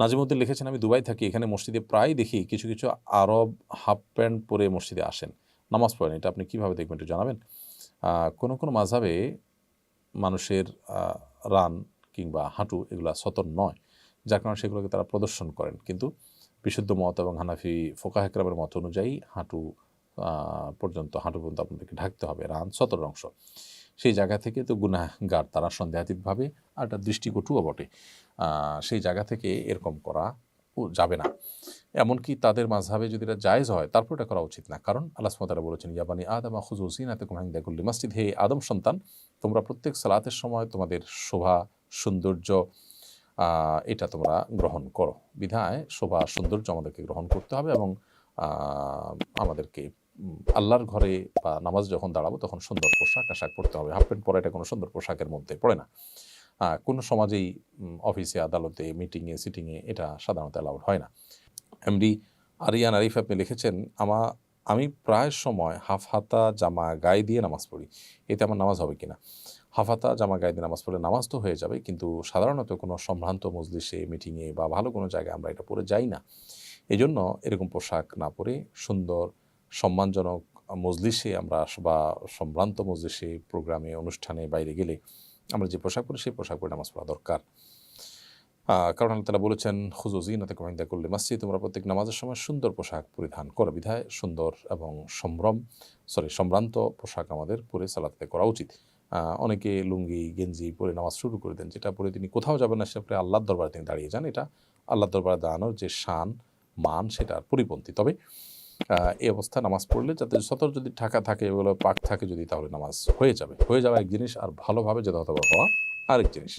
নাজিমুদ্দিন লিখেছেন, আমি দুবাই থাকি, এখানে মসজিদে প্রায় দেখি কিছু কিছু আরব হাফ প্যান্ট পরে মসজিদে আসেন। নামাজ পড়েন, এটা আপনি কীভাবে দেখবেন একটু জানাবেন? কোনো কোনো মাঝাবে মানুষের রান কিংবা হাঁটু এগুলা সতর নয়, যার কারণে সেগুলোকে তারা প্রদর্শন করেন। কিন্তু বিশুদ্ধ মত এবং হানাফি ফোকা হেকরামের মত অনুযায়ী হাঁটু পর্যন্ত হাঁটু পর্যন্ত আপনাদেরকে ঢাকতে হবে। রান সতর অংশ। সেই জায়গা থেকে তো গুনাহগার তারা সন্দেহাতীতভাবে আর একটা দৃষ্টিকটুও বটে। সেই জায়গা থেকে এরকম করা যাবে না। এমনকি তাদের মাঝহাবে যদি এটা জায়েজ হয়, তারপর এটা করা উচিত না। কারণ আল্লাহ সুমতারা বলেছেন ইয়াবানি আদম খুজুসিন এতে কুমাহিন্দাকুল্লি মসজিদ। হে আদম সন্তান, তোমরা প্রত্যেক সালাতের সময় তোমাদের শোভা, সৌন্দর্য এটা তোমরা গ্রহণ করো। বিধায় শোভা, সৌন্দর্য আমাদেরকে গ্রহণ করতে হবে এবং আমাদেরকে আল্লাহর ঘরে বা নামাজ যখন দাঁড়াবো, তখন সুন্দর পোশাক আশাক পরতে হবে। হাফ প্যান্ট পরা এটা কোনো সুন্দর পোশাকের মধ্যে পড়ে না। কোনো সমাজেই অফিসে, আদালতে, মিটিংয়ে, সিটিংয়ে এটা সাধারণত অ্যালাউড হয় না। এমডি আরিয়ান আরিফ আপনি লিখেছেন, আমা, আমি প্রায় সময় হাফ হাতা জামা গায়ে দিয়ে নামাজ পড়ি। এতে আমার নামাজ হবে কিনা? হাফ হাতা জামা গায়ে দিয়ে নামাজ পড়লে নামাজ তো হয়ে যাবে, কিন্তু সাধারণত কোনো সম্ভ্রান্ত মজলিসে, মিটিংয়ে বা ভালো কোনো জায়গায় আমরা এটা পরে যাই না। এই জন্য এরকম পোশাক না পরে সুন্দর সম্মানজনক মজলিসে আমরা বা সম্ভ্রান্ত মজলিসে, প্রোগ্রামে, অনুষ্ঠানে বাইরে গেলে আমরা যে পোশাক পরি, সেই পোশাক পরে নামাজ পড়া দরকার। কারণ আল্লাহ তালা বলেছেন হুজুজিনাতে কমিন্দা করলে মসজিদ তোমরা প্রত্যেক নামাজের সময় সুন্দর পোশাক পরিধান করো। বিধায় সুন্দর এবং সম্ভ্রম, সরি, সম্ভ্রান্ত পোশাক আমাদের পরে সালাতে করা উচিত। অনেকে লুঙ্গি, গেঞ্জি পরে নামাজ শুরু করে দেন, যেটা পরে তিনি কোথাও যাবেন না, সেটা পরে আল্লাহর দরবারে তিনি দাঁড়িয়ে যান। এটা আল্লাহর দরবারে দাঁড়ানোর যে শান, মান, সেটার পরিপন্থী। তবে এই অবস্থা নামাজ পড়লে যাতে সতর যদি ঢাকা থাকে, এগুলো পাক থাকে যদি, তাহলে নামাজ হয়ে যাবে। হয়ে যাওয়া এক জিনিস, আর ভালোভাবে যথাযথ হওয়া আরেক জিনিস।